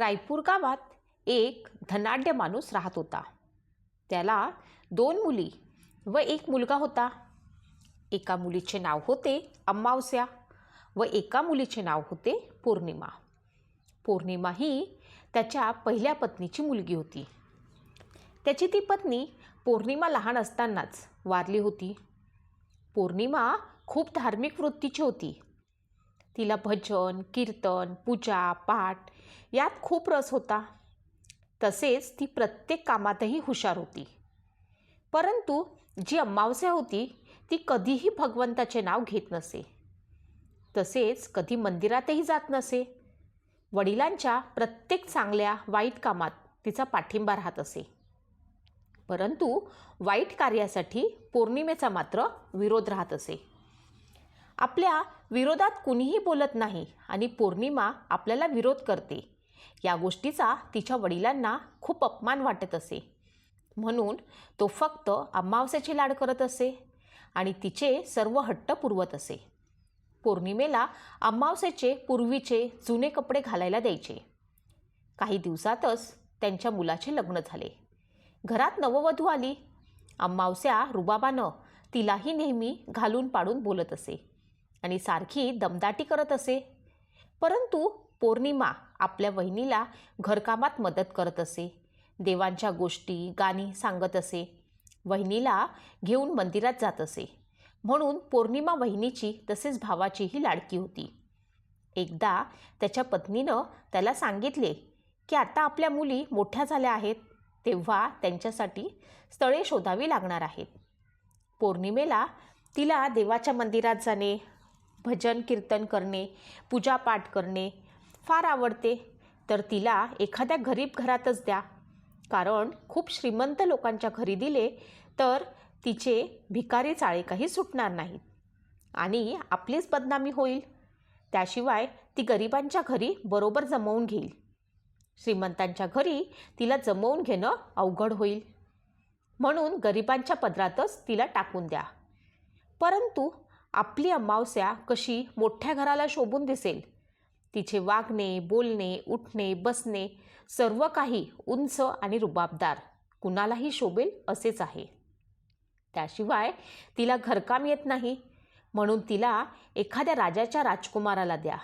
रायपूर गावात एक धनाढ्य माणूस राहत होता. त्याला दोन मुली व एक मुलगा होता. एका मुलीचे नाव होते अमावस्या व एका मुलीचे नाव होते पौर्णिमा. पौर्णिमा ही त्याच्या पहिल्या पत्नीची मुलगी होती. त्याची ती पत्नी पौर्णिमा लहान असतानाच वारली होती. पौर्णिमा खूप धार्मिक वृत्तीची होती. तिला भजन कीर्तन पूजा पाठ यात खूप रस होता. तसेच ती प्रत्येक कामातही हुशार होती. परंतु जी अमावस्या होती ती कधीही भगवंताचे नाव घेत नसे. तसेच कधी मंदिरातही जात नसे. वडिलांच्या प्रत्येक चांगल्या वाईट कामात तिचा पाठिंबा राहत असे. परंतु वाईट कार्यासाठी पौर्णिमेचा मात्र विरोध राहत असे. आपल्या विरोधात कुणीही बोलत नाही आणि पौर्णिमा आपल्याला विरोध करते. या गोष्टीचा तिच्या वडिलांना खूप अपमान वाटत असे. म्हणून तो फक्त अमावस्याची लाड करत असे आणि तिचे सर्व हट्ट पुरवत असे. पौर्णिमेला अमावस्याचे पूर्वीचे जुने कपडे घालायला द्यायचे. काही दिवसातच त्यांच्या मुलाचे लग्न झाले. घरात नववधू आली. अमावस्या रुबाबानं तिलाही नेहमी घालून पाडून बोलत असे. आणि सारखी दमदाटी करत असे. परंतु पौर्णिमा आपल्या वहिनीला घरकामात मदत करत असे. देवांच्या गोष्टी गाणी सांगत असे. वहिनीला घेऊन मंदिरात जात असे. म्हणून पौर्णिमा वहिनीची तसेच भावाचीही लाडकी होती. एकदा त्याच्या पत्नीनं त्याला सांगितले की आता आपल्या मुली मोठ्या झाल्या आहेत. तेव्हा त्यांच्यासाठी स्थळे शोधावी लागणार आहेत. पौर्णिमेला तिला देवाच्या मंदिरात जाणे भजन कीर्तन करणे पूजापाठ करणे फार आवडते. तर तिला एखाद्या गरीब घरातच द्या. कारण खूप श्रीमंत लोकांच्या घरी दिले तर तिचे भिकारी चाळे काही सुटणार नाहीत. आणि आपलीच बदनामी होईल. त्याशिवाय ती गरिबांच्या घरी बरोबर जमवून घेईल. श्रीमंतांच्या घरी तिला जमवून घेणं अवघड होईल. म्हणून गरिबांच्या पदरातच तिला टाकून द्या. परंतु आपली अमावस्या कशी मोठ्या घराला शोभून दिसेल? तिचे वागणे बोलणे उठणे बसणे सर्व काही उंच आणि रुबाबदार. कुणालाही शोभेल असेच आहे. त्याशिवाय तिला घरकाम येत नाही. म्हणून तिला एखाद्या राजाच्या राजकुमाराला द्या.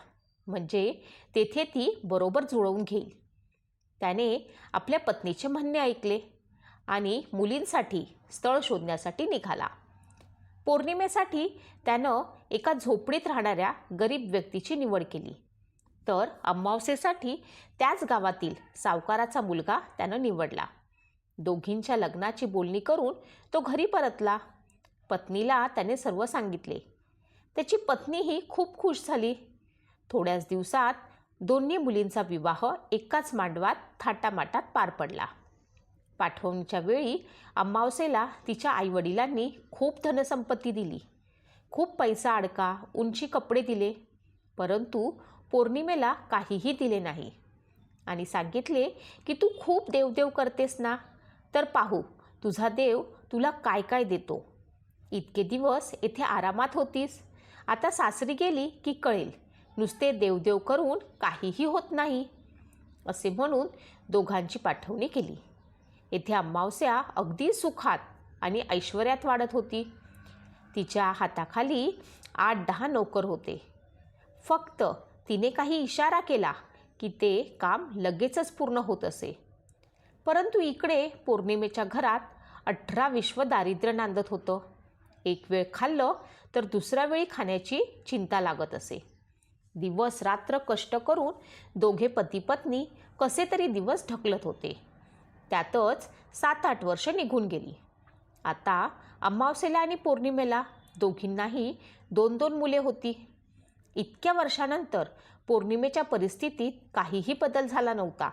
म्हणजे तेथे ती बरोबर जुळवून घेईल. त्याने आपल्या पत्नीचे म्हणणे ऐकले आणि मुलींसाठी स्थळ शोधण्यासाठी निघाला. पौर्णिमेसाठी त्यानं एका झोपडीत राहणाऱ्या गरीब व्यक्तीची निवड केली. तर अमावस्येसाठी त्याच गावातील सावकाराचा मुलगा त्यानं निवडला. दोघींच्या लग्नाची बोलणी करून तो घरी परतला. पत्नीला त्याने सर्व सांगितले. त्याची पत्नीही खूप खुश झाली. थोड्याच दिवसात दोन्ही मुलींचा विवाह एकाच मांडवात थाटामाटात पार पडला. पाठवणीच्या वेळी अम्मावसेला तिच्या आईवडिलांनी खूप धनसंपत्ती दिली. खूप पैसा अडका उंची कपडे दिले परंतु पौर्णिमेला काहीही दिले नाही. आणि सांगितले की तू खूप देवदेव करतेस ना? तर पाहू तुझा देव तुला काय काय देतो? इतके दिवस येथे आरामात होतीस? आता सासरी गेली की कळेल नुसते देवदेव करून काहीही होत नाही. असे म्हणून दोघांची पाठवणी केली. येथे अमावस्या अगदी सुखात आणि ऐश्वर्यात वाढत होती. तिच्या हाताखाली आठ दहा नोकर होते. फक्त तिने काही इशारा केला की ते काम लगेचच पूर्ण होत असे. परंतु इकडे पौर्णिमेच्या घरात अठरा विश्व दारिद्र्य नांदत होतं. एक वेळ खाल्लं तर दुसऱ्या वेळी खाण्याची चिंता लागत असे. दिवस रात्र कष्ट करून दोघे पतीपत्नी कसे तरी दिवस ढकलत होते. त्यातच सात आठ वर्ष निघून गेली. आता अमावस्येला आणि पौर्णिमेला दोघींनाही दोन दोन मुले होती. इतक्या वर्षानंतर पौर्णिमेच्या परिस्थितीत काहीही बदल झाला नव्हता.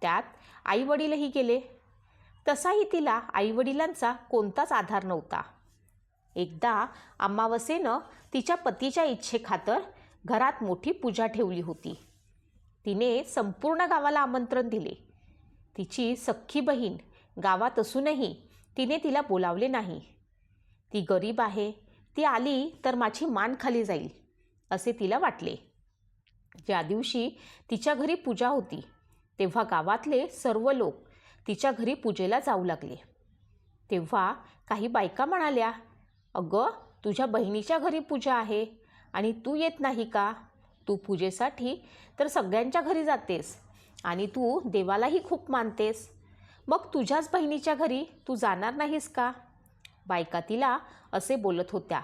त्यात आईवडीलही गेले. तसाही तिला आईवडिलांचा कोणताच आधार नव्हता. एकदा अमावस्येनं तिच्या पतीच्या इच्छेखातर घरात मोठी पूजा ठेवली होती. तिने संपूर्ण गावाला आमंत्रण दिले. तिची सख्खी बहीण गावात असूनही तिने तिला बोलावले नाही. ती गरीब आहे ती आली तर माझी मान खाली जाईल असे तिला वाटले. ज्या दिवशी तिच्या घरी पूजा होती तेव्हा गावातले सर्व लोक तिच्या घरी पूजेला जाऊ लागले. तेव्हा काही बायका म्हणाल्या अगं तुझ्या बहिणीच्या घरी पूजा आहे आणि तू येत नाही का? तू पूजेसाठी तर सगळ्यांच्या घरी जातेस. आणि तू देवालाही खूप मानतेस. मग तुझ्याच बहिणीच्या घरी तू जाणार नाहीस का? बायका तिला असे बोलत होत्या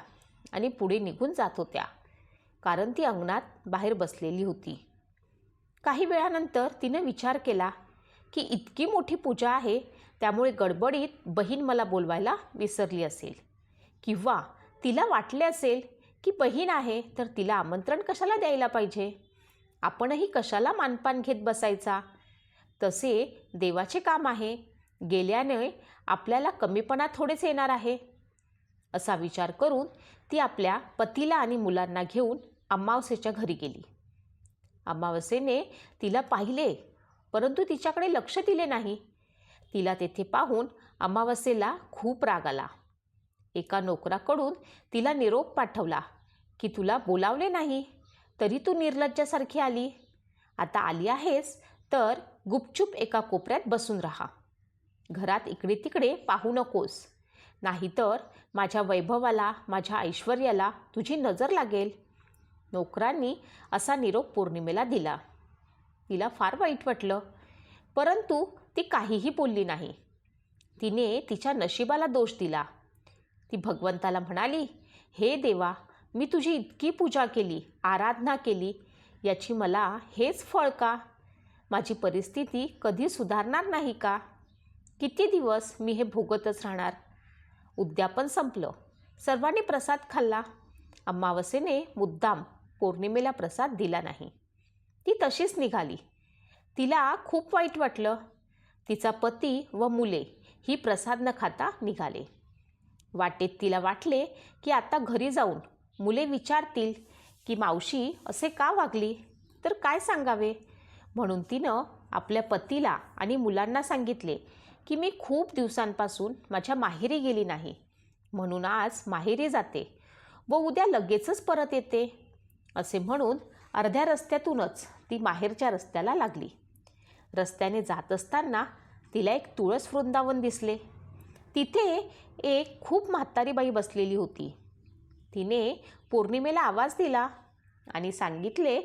आणि पुढे निघून जात होत्या. कारण ती अंगणात बाहेर बसलेली होती. काही वेळानंतर तिनं विचार केला की इतकी मोठी पूजा आहे त्यामुळे गडबडीत बहीण मला बोलवायला विसरली असेल. किंवा तिला वाटले असेल की बहीण आहे तर तिला आमंत्रण कशाला द्यायला पाहिजे? आपणही कशाला मानपान घेत बसायचा? तसे देवाचे काम आहे. गेल्याने आपल्याला कमीपणा थोडेच येणार आहे. असा विचार करून ती आपल्या पतीला आणि मुलांना घेऊन अमावस्येच्या घरी गेली. अमावस्येने तिला पाहिले परंतु तिच्याकडे लक्ष दिले नाही. तिला तेथे पाहून अमावस्येला खूप राग आला. एका नोकराकडून तिला निरोप पाठवला की तुला बोलावले नाही? तरी तू निर्लज्जासारखी आली. आता आली आहेस तर गुपचूप एका कोपऱ्यात बसून राहा. घरात इकडे तिकडे पाहू नकोस. नाहीतर माझ्या वैभवाला माझ्या ऐश्वर्याला तुझी नजर लागेल. नोकरांनी असा निरोप पौर्णिमेला दिला. तिला फार वाईट वाटलं. परंतु ती काहीही बोलली नाही. तिने तिच्या नशिबाला दोष दिला. ती भगवंताला म्हणाली हे देवा मी तुझी इतकी पूजा केली आराधना केली याची मला हेच फळ का? माझी परिस्थिती कधी सुधारणार नाही का? किती दिवस मी हे भोगतच राहणार? उद्यापन संपलं. सर्वांनी प्रसाद खाल्ला. अमावस्येने मुद्दाम पौर्णिमेला प्रसाद दिला नाही. ती तशीच निघाली. तिला खूप वाईट वाटलं. तिचा पती व मुले ही प्रसाद न खाता निघाले. वाटेत तिला वाटले की आता घरी जाऊन मुले विचारतील की मावशी असे का वागली? तर काय सांगावे? म्हणून तिनं आपल्या पतीला आणि मुलांना सांगितले की मी खूप दिवसांपासून माझ्या माहेरी गेली नाही. म्हणून आज माहेरी जाते व उद्या लगेचच परत येते. असे म्हणून अर्ध्या रस्त्यातूनच ती माहेरच्या रस्त्याला लागली. रस्त्याने जात असताना तिला एक तुळस वृंदावन दिसले. तिथे एक खूप म्हातारी बाई बसलेली होती. तिने पौर्णिमेला आवाज दिला आणि सांगितले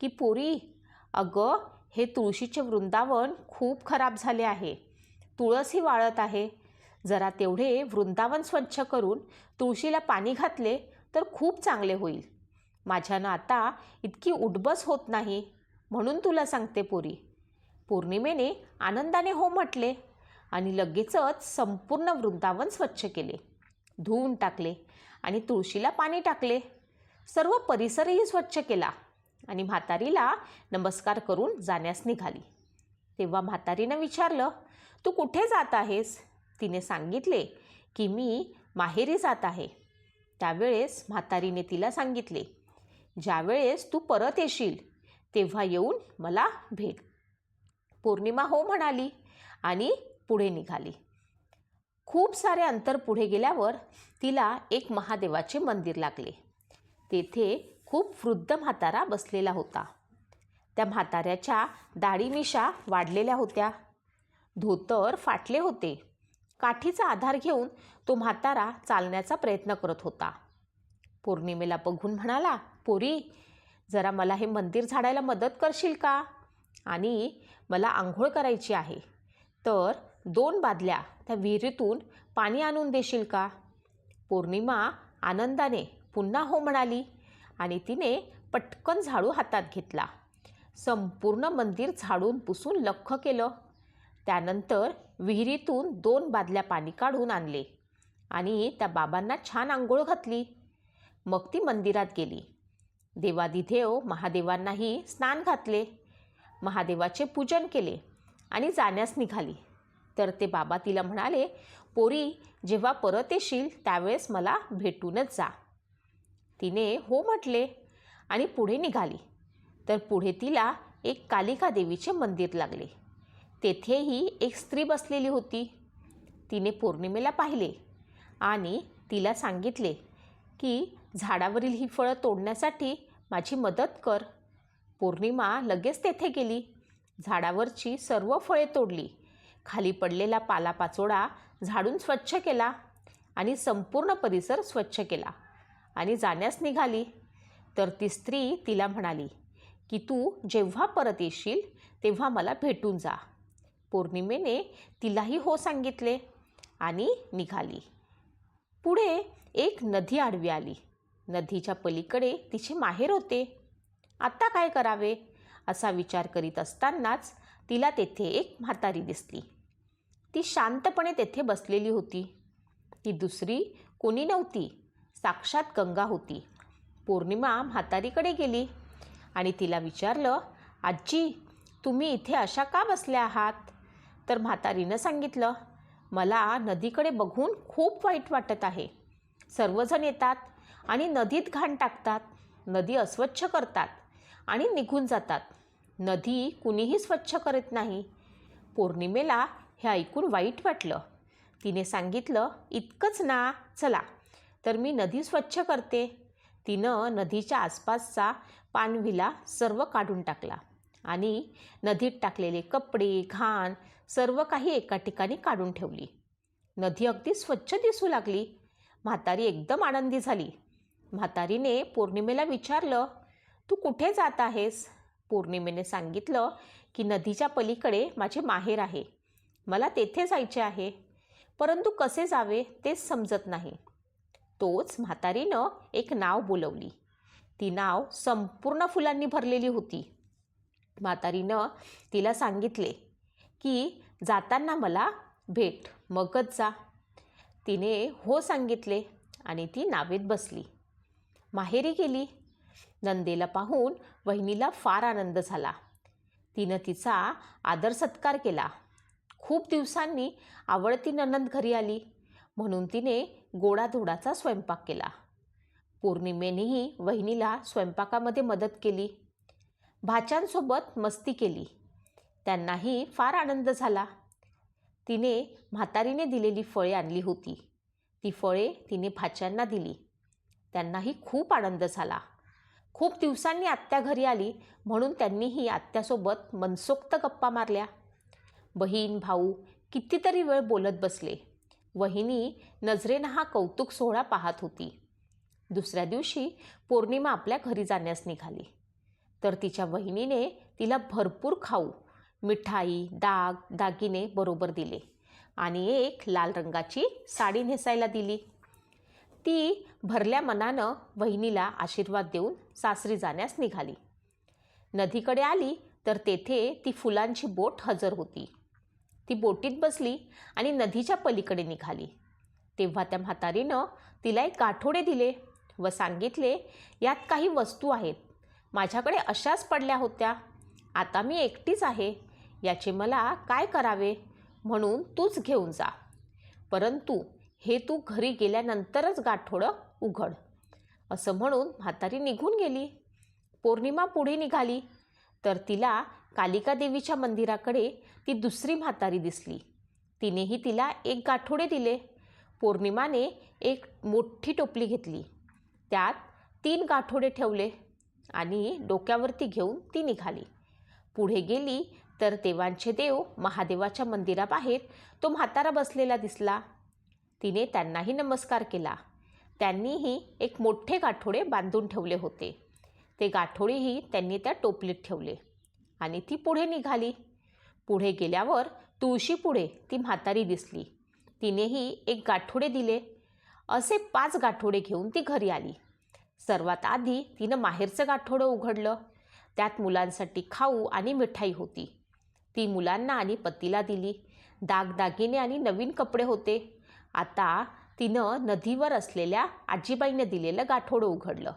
की पोरी अगं हे तुळशीचे वृंदावन खूप खराब झाले आहे. तुळसही वाळत आहे. जरा तेवढे वृंदावन स्वच्छ करून तुळशीला पाणी घातले तर खूप चांगले होईल. माझ्यानं आता इतकी उडबस होत नाही म्हणून तुला सांगते पोरी. पौर्णिमेने आनंदाने हो म्हटले आणि लगेचच संपूर्ण वृंदावन स्वच्छ केले. धुवून टाकले. आणि तुळशीला पाणी टाकले. सर्व परिसरही स्वच्छ केला आणि म्हातारीला नमस्कार करून जाण्यास निघाली. तेव्हा म्हातारीनं विचारलं तू कुठे जात आहेस? तिने सांगितले की मी माहेरी जात आहे. त्यावेळेस म्हातारीने तिला सांगितले ज्यावेळेस तू परत येशील तेव्हा येऊन मला भेट. पौर्णिमा हो म्हणाली आणि पुढे निघाली. खूप सारे अंतर पुढे गेल्यावर तिला एक महादेवाचे मंदिर लागले. तेथे खूप वृद्ध म्हातारा बसलेला होता. त्या म्हाताऱ्याच्या दाढीमिशा वाढलेल्या होत्या. धोतर फाटले होते. काठीचा आधार घेऊन तो म्हातारा चालण्याचा प्रयत्न करत होता. पौर्णिमेला बघून म्हणाला पोरी जरा मला हे मंदिर झाडायला मदत करशील का? आणि मला आंघोळ करायची आहे. तर दोन बादल्या त्या विहिरीतून पाणी आणून देशील का? पौर्णिमा आनंदाने पुन्हा हो म्हणाली आणि तिने पटकन झाडू हातात घेतला. संपूर्ण मंदिर झाडून पुसून लख्ख केलं. त्यानंतर विहिरीतून दोन बादल्या पाणी काढून आणले आणि त्या बाबांना छान आंघोळ घातली. मग ती मंदिरात गेली. देवादिदेव महादेवांनाही स्नान घातले. महादेवाचे पूजन केले आणि जाण्यास निघाली. तर ते बाबा तिला म्हणाले पोरी जेव्हा परत येशील त्यावेळेस मला भेटूनच जा. तिने हो म्हटले आणि पुढे निघाली. तर पुढे तिला एक कालिका देवीचे मंदिर लागले. तेथेही एक स्त्री बसलेली होती. तिने पौर्णिमेला पाहिले आणि तिला सांगितले की झाडावरील ही फळं तोडण्यासाठी माझी मदत कर. पौर्णिमा लगेच तेथे गेली. झाडावरची सर्व फळे तोडली. खाली पडलेला पालापाचोळा झाडून स्वच्छ केला आणि संपूर्ण परिसर स्वच्छ केला आणि जाण्यास निघाली. तर ती स्त्री तिला म्हणाली की तू जेव्हा परत येशील तेव्हा मला भेटून जा. पौर्णिमेने तिलाही हो सांगितले आणि निघाली. पुढे एक नदी आडवी आली. नदीच्या पलीकडे तिचे माहेर होते. आता काय करावे? असा विचार करीत असतानाच तिला तेथे एक म्हातारी दिसली. ती शांतपणे तेथे बसलेली होती. ती दुसरी कोणी नव्हती. साक्षात गंगा होती. पौर्णिमा म्हातारीकडे गेली आणि तिला विचारलं आजी तुम्ही इथे अशा का बसल्या आहात? तर म्हातारीनं सांगितलं मला नदीकडे बघून खूप वाईट वाटत आहे. सर्वजण येतात आणि नदीत घाण टाकतात. नदी अस्वच्छ करतात आणि निघून जातात. नदी कुणीही स्वच्छ करत नाही. पौर्णिमेला हे ऐकून वाईट वाटलं. तिने सांगितलं इतकंच ना चला तर मी नदी स्वच्छ करते. तिनं नदीच्या आसपासचा पानविला सर्व काढून टाकला आणि नदीत टाकलेले कपडे घाण सर्व काही एका ठिकाणी काढून ठेवली. नदी अगदी स्वच्छ दिसू लागली. म्हातारी एकदम आनंदी झाली. म्हातारीने पौर्णिमेला विचारलं तू कुठे जात आहेस? पौर्णिमेने सांगितलं की नदीच्या पलीकडे माझे माहेर आहे. मला तेथे जायचे आहे. परंतु कसे जावे तेच समजत नाही. तोच म्हातारीनं एक नाव बोलवली. ती नाव संपूर्ण फुलांनी भरलेली होती. म्हातारीनं तिला सांगितले की जाताना मला भेट मगच जा. तिने हो सांगितले आणि ती नावेत बसली. माहेरी गेली. नंदेला पाहून वहिनीला फार आनंद झाला. तिनं तिचा आदर सत्कार केला. खूप दिवसांनी आवडती ननंद घरी आली. म्हणून तिने गोडाधोडाचा स्वयंपाक केला. पौर्णिमेनेही वहिनीला स्वयंपाकामध्ये मदत केली. भाच्यांसोबत मस्ती केली. त्यांनाही फार आनंद झाला. तिने म्हातारीने दिलेली फळे आणली होती. ती फळे तिने भाच्यांना दिली. त्यांनाही खूप आनंद झाला. खूप दिवसांनी आत्या घरी आली म्हणून त्यांनीही आत्यासोबत मनसोक्त गप्पा मारल्या. बहीण भाऊ कितीतरी वेळ बोलत बसले. वहिनी नजरेनं हा कौतुक सोहळा पाहत होती. दुसऱ्या दिवशी पौर्णिमा आपल्या घरी जाण्यास निघाली. तर तिच्या वहिनीने तिला भरपूर खाऊ मिठाई दाग दागिने बरोबर दिले आणि एक लाल रंगाची साडी नेसायला दिली. ती भरल्या मनानं वहिनीला आशीर्वाद देऊन सासरी जाण्यास निघाली. नदीकडे आली तर तेथे ती फुलांची बोट हजर होती. ती बोटीत बसली आणि नदीच्या पलीकडे निघाली. तेव्हा त्या म्हातारीनं तिला एक गाठोडे दिले व सांगितले यात काही वस्तू आहेत. माझ्याकडे अशाच पडल्या होत्या. आता मी एकटीच आहे. याचे मला काय करावे? म्हणून तूच घेऊन जा. परंतु हे तू घरी गेल्यानंतरच गाठोडं उघड. असं म्हणून म्हातारी निघून गेली. पौर्णिमा पुढे निघाली. तर तिला कालिका देवीच्या मंदिराकडे ती दुसरी म्हातारी दिसली. तिनेही तिला एक गाठोडे दिले. पौर्णिमाने एक मोठी टोपली घेतली. त्यात तीन गाठोडे ठेवले आणि डोक्यावरती घेऊन ती निघाली. पुढे गेली तर देवांचे देव महादेवाच्या मंदिराबाहेर तो म्हातारा बसलेला दिसला. तिने त्यांनाही नमस्कार केला. त्यांनीही एक मोठे गाठोडे बांधून ठेवले होते. ते गाठोडेही त्यांनी त्या टोपलीत ठेवले आणि ती पुढे निघाली. पुढे गेल्यावर तुळशीपुढे ती म्हातारी दिसली. तिनेही एक गाठोडे दिले. असे पाच गाठोडे घेऊन ती घरी आली. सर्वात आधी तिनं माहेरचं गाठोडं उघडलं. त्यात मुलांसाठी खाऊ आणि मिठाई होती. ती मुलांना आणि पतीला दिली. दागदागिने आणि नवीन कपडे होते. आता तिनं नदीवर असलेल्या आजीबाईने दिलेलं गाठोडं उघडलं.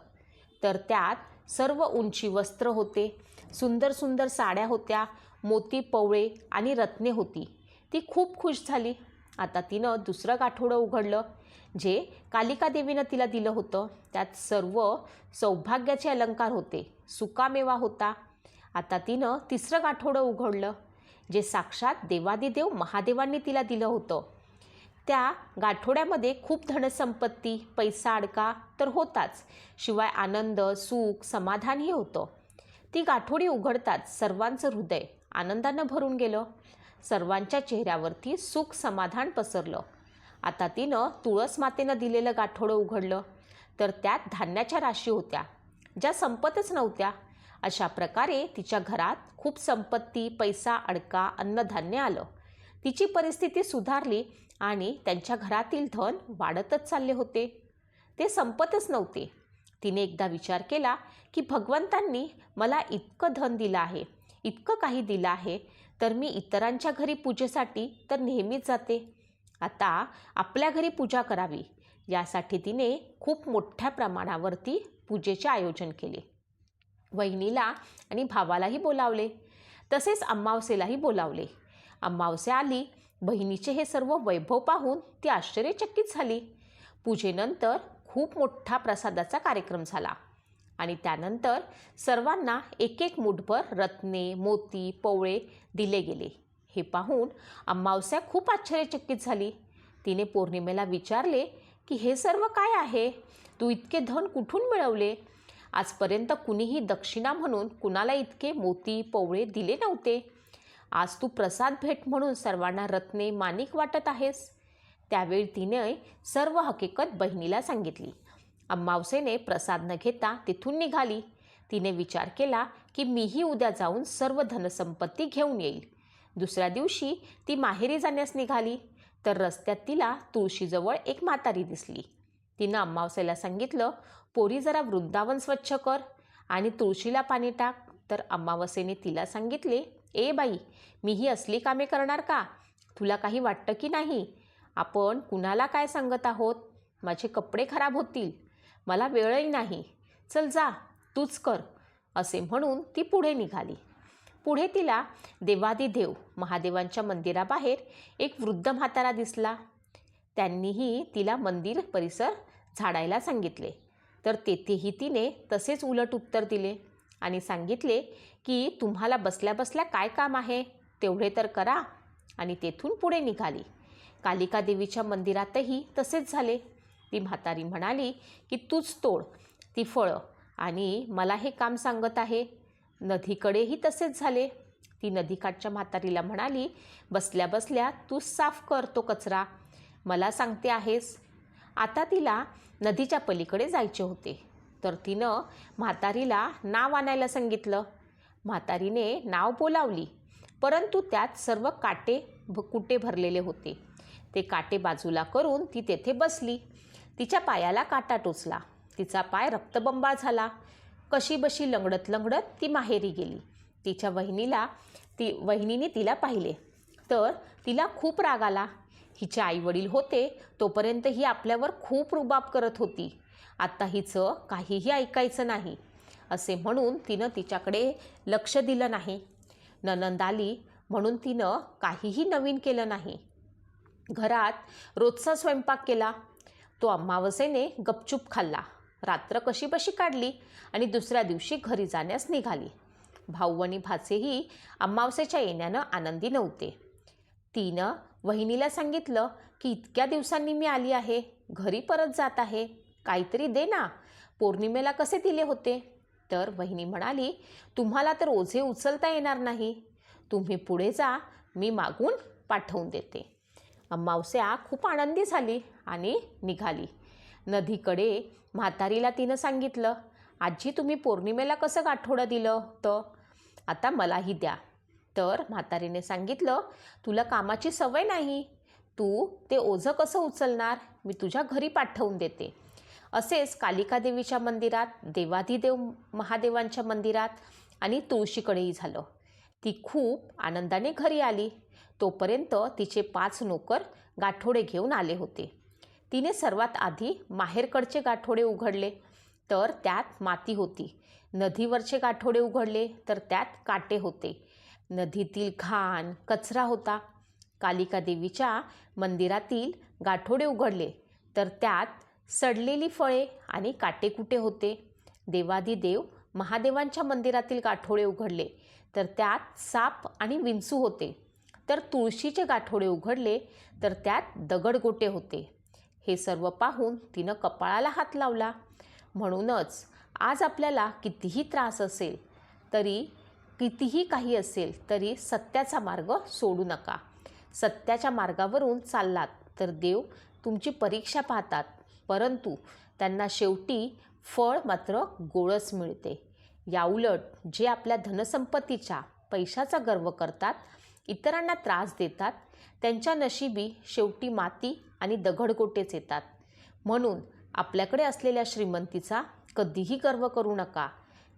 तर त्यात सर्व उंची वस्त्र होते सुंदर सुंदर साड्या होत्या मोती पवळे आणि रत्ने होती. ती खूप खुश झाली. आता तिनं दुसरं गाठोडं उघडलं जे कालिका देवीनं तिला दिलं होतं. त्यात सर्व सौभाग्याचे अलंकार होते सुकामेवा होता. आता तिनं तिसरं गाठोडं उघडलं जे साक्षात देवादिदेव महादेवांनी तिला दिलं होतं. त्या गाठोड्यामध्ये खूप धनसंपत्ती पैसा अडका तर होताच. शिवाय आनंद सुख समाधानही होतं. ती गाठोडी उघडताच सर्वांचं हृदय आनंदानं भरून गेलं. सर्वांच्या चेहऱ्यावरती सुख समाधान पसरलं. आता तिनं तुळस मातेनं दिलेलं गाठोडं उघडलं. तर त्यात धान्याच्या राशी होत्या ज्या संपतच नव्हत्या. अशा प्रकारे तिच्या घरात खूप संपत्ती पैसा अडका अन्नधान्य आलं. तिची परिस्थिती सुधारली आणि त्यांच्या घरातील धन वाढतच चालले होते. ते संपतच नव्हते. तिने एकदा विचार केला की भगवंतांनी मला इतकं धन दिलं आहे इतकं काही दिलं आहे तर मी इतरांच्या घरी पूजेसाठी तर नेहमीच जाते. आता आपल्या घरी पूजा करावी. यासाठी तिने खूप मोठ्या प्रमाणावरती पूजेचे आयोजन केले. वहिनीला आणि भावालाही बोलावले. तसेच अमावसेलाही बोलावले. अमावसे आली बहिणीचे हे सर्व वैभव पाहून ती आश्चर्यचकित झाली. पूजेनंतर खूप मोठा प्रसादाचा कार्यक्रम झाला आणि त्यानंतर सर्वांना एक एक मुठभर रत्ने मोती पवळे दिले गेले. हे पाहून अम्मावस्या खूप आश्चर्यचकित झाली. तिने पौर्णिमेला विचारले की हे सर्व काय आहे? तू इतके धन कुठून मिळवले? आजपर्यंत कुणीही दक्षिणा म्हणून कुणाला इतके मोती पवळे दिले नव्हते. आज तू प्रसाद भेट म्हणून सर्वांना रत्ने माणिक वाटत आहेस. त्यावेळी तिने सर्व हकीकत बहिणीला सांगितली. अम्मावसेने प्रसाद न घेता तिथून निघाली. तिने विचार केला की मीही उद्या जाऊन सर्व धनसंपत्ती घेऊन येईल. दुसऱ्या दिवशी ती माहेरी जाण्यास निघाली. तर रस्त्यात तिला तुळशीजवळ एक म्हातारी दिसली. तिनं अम्मावसेला सांगितलं पोरी जरा वृंदावन स्वच्छ कर आणि तुळशीला पाणी टाक. तर अम्मावसेने तिला सांगितले ए बाई मी ही असली कामे करणार का? तुला काही वाटतं की नाही? आपण कुणाला काय सांगत आहोत? माझे कपडे खराब होतील. मला वेळही नाही. चल जा तूच कर असे म्हणून ती पुढे निघाली. पुढे तिला देवादिदेव महादेवांच्या मंदिराबाहेर एक वृद्ध म्हातारा दिसला. त्यांनीही तिला मंदिर परिसर झाडायला सांगितले. तर तेथेही तिने तसेच उलट उत्तर दिले. आणि सांगितले की तुम्हाला बसल्या बसल्या काय काम आहे? तेवढे तर करा. आणि तेथून पुढे निघाली. कालिका देवीच्या मंदिरातही तसेच झाले. ती म्हातारी म्हणाली की तूच तोड. ती फळं. आणि मला हे काम सांगत आहे. नदीकडेही तसेच झाले. ती नदीकाठच्या म्हातारीला म्हणाली बसल्या बसल्या तू साफ कर तो कचरा. मला सांगते आहेस. आता तिला नदीच्या पलीकडे जायचे होते. तर तिनं म्हातारीला नाव आणायला सांगितलं. म्हातारीने नाव बोलावली. परंतु त्यात सर्व काटे भ कुटे भरलेले होते. ते काटे बाजूला करून ती तेथे बसली. तिच्या पायाला काटा टोचला. तिचा पाय रक्तबंबाळ झाला. कशी बशी लंगडत लंगडत ती माहेरी गेली. तिच्या वहिनीला ती वहिनीने तिला पाहिले. तर तिला खूप राग आला. हिचे आईवडील होते तोपर्यंत ही आपल्यावर खूप रुबाब करत होती. आत्ता हिचं काहीही ऐकायचं नाही असे म्हणून तिनं तिच्याकडे लक्ष दिलं नाही. ननंद आली म्हणून तिनं काहीही नवीन केलं नाही. घरात रोजचा स्वयंपाक केला. तो अमावसेने गपचूप खाल्ला. रात्र कशी बशी काढली आणि दुसऱ्या दिवशी घरी जाण्यास निघाली. भाऊ आणि भाचेही अमावस्येच्या येण्यानं आनंदी नव्हते. तिनं वहिनीला सांगितलं की इतक्या दिवसांनी मी आली आहे. घरी परत जात आहे. काहीतरी दे ना. पौर्णिमेला कसे दिले होते? तर वहिनी म्हणाली तुम्हाला तर ओझे उचलता येणार नाही. तुम्ही पुढे जा मी मागून पाठवून देते. अम्मावस्या खूप आनंदी झाली आणि निघाली. नदीकडे म्हातारीला तिनं सांगितलं आजी तुम्ही पौर्णिमेला कसं गाठोडं दिलं तर? आता मलाही द्या. तर म्हातारीने सांगितलं तुला कामाची सवय नाही. तू ते ओझं कसं उचलणार? मी तुझ्या घरी पाठवून देते. असेच कालिका देवीच्या मंदिरात देवाधिदेव महादेवांच्या मंदिरात आणि तुळशीकडेही झालं. ती खूप आनंदाने घरी आली. तोपर्यंत तिचे पाच नोकर गाठोडे घेऊन आले होते. तिने सर्वात आधी माहेरकडचे गाठोडे उघडले तर त्यात माती होती. नदीवरचे गाठोडे उघडले तर त्यात काटे होते. नदीतील घाण कचरा होता. कालिका देवीच्या मंदिरातील गाठोडे उघडले तर त्यात सडलेली फळे आणि काटेकुटे होते. देवादिदेव महादेवांच्या मंदिरातील गाठोडे उघडले तर त्यात साप आणि विंचू होते. तर तुळशीचे गाठोडे उघडले तर त्यात दगडगोटे होते. हे सर्व पाहून तिनं कपाळाला हात लावला. म्हणूनच आज आपल्याला कितीही त्रास असेल तरी कितीही काही असेल तरी सत्याचा मार्ग सोडू नका. सत्याच्या मार्गावरून चाललात तर देव तुमची परीक्षा पाहतात. परंतु त्यांना शेवटी फळ मात्र गोळच मिळते. याउलट जे आपल्या धनसंपत्तीच्या पैशाचा गर्व करतात इतरांना त्रास देतात त्यांच्या नशिबी शेवटी माती आणि दगडगोटेच येतात. म्हणून आपल्याकडे असलेल्या श्रीमंतीचा कधीही गर्व करू नका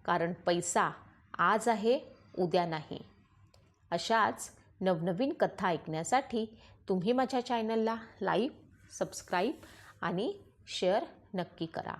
कारण पैसा आज आहे उद्या नाही. अशाच नवनवीन कथा ऐकण्यासाठी तुम्ही माझ्या चॅनलला लाईक सबस्क्राईब आणि शेअर नक्की करा.